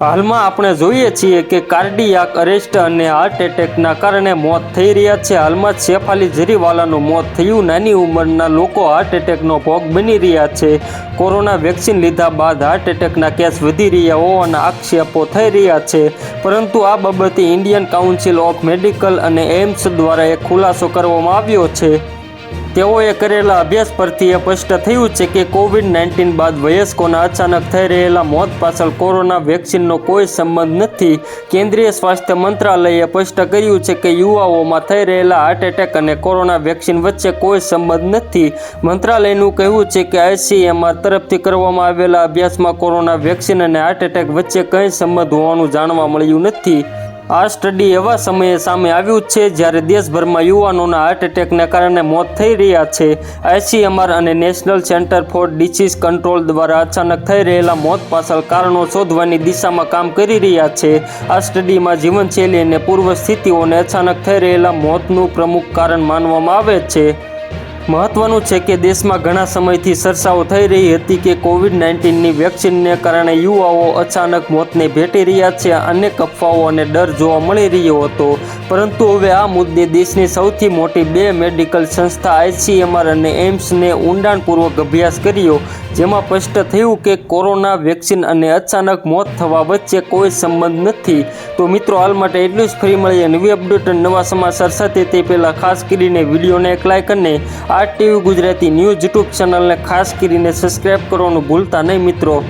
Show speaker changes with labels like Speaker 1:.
Speaker 1: હાલમાં આપણે જોઈએ છીએ કે કાર્ડિયાક અરેસ્ટ અને હાર્ટ એટેકના કારણે મોત થઈ રહ્યા છે. હાલમાં શેફાલી જરીવાલાનું મોત થયું. નાની ઉંમરના લોકો હાર્ટ એટેકનો ભોગ બની રહ્યા છે. કોરોના વેક્સિન લીધા બાદ હાર્ટ એટેકના કેસ વધી રહ્યા હોવાના આક્ષેપો થઈ રહ્યા છે. પરંતુ આ બાબતે ઇન્ડિયન કાઉન્સિલ ઓફ મેડિકલ અને એમ્સ દ્વારા એક ખુલાસો કરવામાં આવ્યો છે. તેઓએ કરેલા અભ્યાસ પરથી એ સ્પષ્ટ થયું છે કે કોવિડ નાઇન્ટીન બાદ વયસ્કોના અચાનક થઈ રહેલા મોત પાછળ કોરોના વેક્સિનનો કોઈ સંબંધ નથી. કેન્દ્રીય સ્વાસ્થ્ય મંત્રાલયે સ્પષ્ટ કર્યું છે કે યુવાઓમાં થઈ રહેલા હાર્ટ એટેક અને કોરોના વેક્સિન વચ્ચે કોઈ સંબંધ નથી. મંત્રાલયનું કહેવું છે કે આઈસીએમઆર તરફથી કરવામાં આવેલા અભ્યાસમાં કોરોના વેક્સિન અને હાર્ટ એટેક વચ્ચે કંઈ સંબંધ હોવાનું જાણવા મળ્યું નથી. આ સ્ટડી એવા સમયે સામે આવ્યું છે જ્યારે દેશભરમાં યુવાનોના હાર્ટ એટેકને કારણે મોત થઈ રહ્યા છે. આઈસીએમઆર અને national centre for disease control દ્વારા અચાનક થઈ રહેલા મોત પાછળ કારણો શોધવાની દિશામાં કામ કરી રહ્યા છે. આ સ્ટડીમાં જીવનશૈલી અને પૂર્વ સ્થિતિઓને અચાનક થઈ રહેલા મોતનું પ્રમુખ કારણ માનવામાં આવે છે. મહત્વનું છે કે દેશમાં ઘણા સમયથી ચર્ચાઓ થઈ રહી હતી કે કોવિડ નાઇન્ટીનની વેક્સિનને કારણે યુવાઓ અચાનક મોતને ભેટી રહ્યા છે, અનેક અફવાઓ અને ડર જોવા મળી રહ્યો હતો. પરંતુ હવે આ મુદ્દે દેશની સૌથી મોટી બે મેડિકલ સંસ્થા આઈસીએમઆર અને એમ્સને ઊંડાણપૂર્વક અભ્યાસ કર્યો, જેમાં સ્પષ્ટ થયું કે કોરોના વેક્સિન અને અચાનક મોત થવા વચ્ચે કોઈ સંબંધ નથી. તો મિત્રો, હાલ માટે એટલું જ. ફરી મળીએ નવી અપડેટ અને નવા સમાચાર સાથે. તે પહેલાં ખાસ કરીને વિડીયોને એક લાઇક અને આ ટીવી ગુજરાતી ન્યૂઝ યુટ્યુબ ચેનલને ખાસ કરીને સબસ્ક્રાઈબ કરવાનું ભૂલતા નહીં મિત્રો.